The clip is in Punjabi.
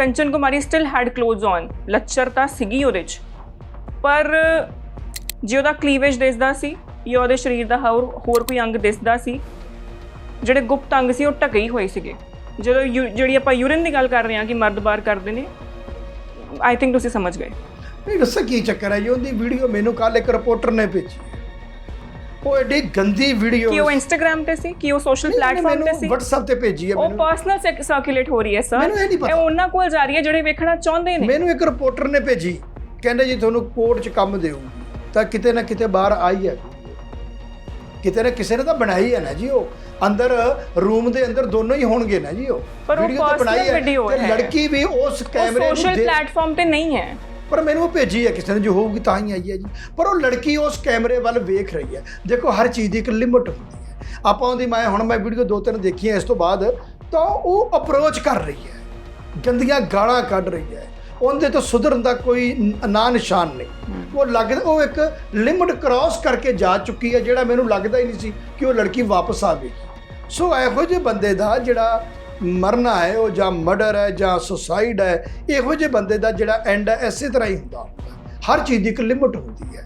Kanchan Kumari still had clothes on ਲੱਚਰਤਾ ਸੀਗੀ ਉਹਦੇ 'ਚ। ਪਰ ਜੇ ਉਹਦਾ ਕਲੀਵੇਜ ਦਿਸਦਾ ਸੀ, ਜਾਂ ਉਹਦੇ ਸਰੀਰ ਦਾ ਹੋਰ ਹੋਰ ਕੋਈ ਅੰਗ ਦਿਸਦਾ ਸੀ, ਜਿਹੜੇ ਗੁਪਤ ਅੰਗ ਸੀ, ਉਹ ਢਕੇ ਹੀ ਹੋਏ ਸੀਗੇ। ਜਦੋਂ ਯੂ- ਜਿਹੜੀ ਆਪਾਂ ਯੂਰਿਨ ਦੀ ਗੱਲ ਕਰ ਰਹੇ ਹਾਂ ਕਿ ਮਰਦ ਬਾਹਰ ਕਰਦੇ ਨੇ ਆਈ ਥਿੰਕ ਤੁਸੀਂ ਸਮਝ ਗਏ। ਨਹੀਂ, ਦੱਸੋ ਕੀ ਚੱਕਰ ਹੈ ਜੀ? ਉਹਦੀ ਵੀਡੀਓ ਮੈਨੂੰ ਕੱਲ ਇੱਕ ਰਿਪੋਰਟਰ ਨੇ ਭੇਜੀ। ਉਹ ਐਡੀ ਗੰਦੀ ਵੀਡੀਓ ਕਿ ਉਹ ਇੰਸਟਾਗ੍ਰam ਤੇ ਸੀ ਕਿ ਉਹ ਸੋਸ਼ਲ ਪਲੇਟਫਾਰਮ ਤੇ ਸੀ। WhatsApp ਤੇ ਭੇਜੀ ਹੈ ਉਹ ਮੈਨੂੰ। ਪਰਸਨਲ ਸਰਕੂਲੇਟ ਹੋ ਰਹੀ ਹੈ ਸਰ ਮੈਨੂੰ ਇਹ ਨਹੀਂ ਪਤਾ। ਉਹਨਾਂ ਕੋਲ ਜਾ ਰਹੀ ਹੈ ਜਿਹੜੇ ਵੇਖਣਾ ਚਾਹੁੰਦੇ ਨੇ। ਮੈਨੂੰ ਇੱਕ ਰਿਪੋਰਟਰ ਨੇ ਭੇਜੀ। ਕਹਿੰਦੇ ਜੀ ਤੁਹਾਨੂੰ ਕੋਰਟ 'ਚ ਕੰਮ ਦੇਊਗੀ ਤਾਂ ਕਿਤੇ ਨਾ ਕਿਤੇ ਬਾਹਰ ਆਈ ਹੈ। ਕਿਤੇ ਨਾ ਕਿਸੇ ਨੇ ਤਾਂ ਬਣਾਈ ਹੈ ਨਾ ਜੀ ਉਹ। ਅੰਦਰ ਰੂਮ ਦੇ ਅੰਦਰ ਦੋਨੋਂ ਹੀ ਹੋਣਗੇ ਨਾ ਜੀ ਉਹ। ਉਹ Video ਤਾਂ ਬਣਾਈ video ਤੇ ਹੈ। ਲੜਕੀ ਵੀ ਉਸ ਉਹ ਕੈਮਰੇ ਨੂੰ ਸੋਸ਼ਲ ਪਲੇਟਫਾਰਮ ਤੇ ਨਹੀਂ ਹੈ। ਪਰ ਮੈਨੂੰ ਉਹ ਭੇਜੀ ਹੈ ਕਿਸੇ ਨੇ ਜੋ ਹੋਊਗੀ ਤਾਂ ਹੀ ਆਈ ਹੈ ਜੀ। ਪਰ ਉਹ ਲੜਕੀ ਉਸ ਕੈਮਰੇ ਵੱਲ ਵੇਖ ਰਹੀ ਹੈ। ਦੇਖੋ ਹਰ ਚੀਜ਼ ਦੀ ਇੱਕ ਲਿਮਟ ਹੁੰਦੀ ਹੈ। ਆਪਾਂ ਉਹਦੀ ਮੈਂ ਹੁਣ ਮੈਂ ਵੀਡੀਓ ਦੋ ਤਿੰਨ ਦੇਖੀਆਂ ਇਸ ਤੋਂ ਬਾਅਦ ਤਾਂ ਉਹ ਅਪਰੋਚ ਕਰ ਰਹੀ ਹੈ। ਗੰਦੀਆਂ ਗਾਲਾਂ ਕੱਢ ਰਹੀ ਹੈ। ਉਹਦੇ ਤੋਂ ਸੁਧਰਨ ਦਾ ਕੋਈ ਨ- ਨਿਸ਼ਾਨ ਨਹੀਂ। ਉਹ ਲੱਗਦਾ ਉਹ ਇੱਕ ਲਿਮਟ ਕ੍ਰਾਸ ਕਰਕੇ ਜਾ ਚੁੱਕੀ ਹੈ ਜਿਹੜਾ ਮੈਨੂੰ ਲੱਗਦਾ ਹੀ ਨਹੀਂ ਸੀ ਕਿ ਉਹ ਲੜਕੀ ਵਾਪਸ ਆਵੇਗੀ। ਸੋ ਇਹੋ ਜਿਹੇ ਬੰਦੇ ਦਾ ਜਿਹੜਾ ਮਰਨਾ ਹੈ, ਉਹ ਜਾਂ ਮਰਡਰ ਹੈ, ਜਾਂ ਸੁਸਾਈਡ ਹੈ, ਇਹੋ ਜਿਹੇ ਬੰਦੇ ਦਾ ਜਿਹੜਾ ਐਂਡ ਹੈ, ਇਸੇ ਤਰ੍ਹਾਂ ਹੀ ਹੁੰਦਾ। ਹੁੰਦਾ ਹਰ ਚੀਜ਼ ਦੀ ਇੱਕ ਲਿਮਟ ਹੁੰਦੀ ਹੈ।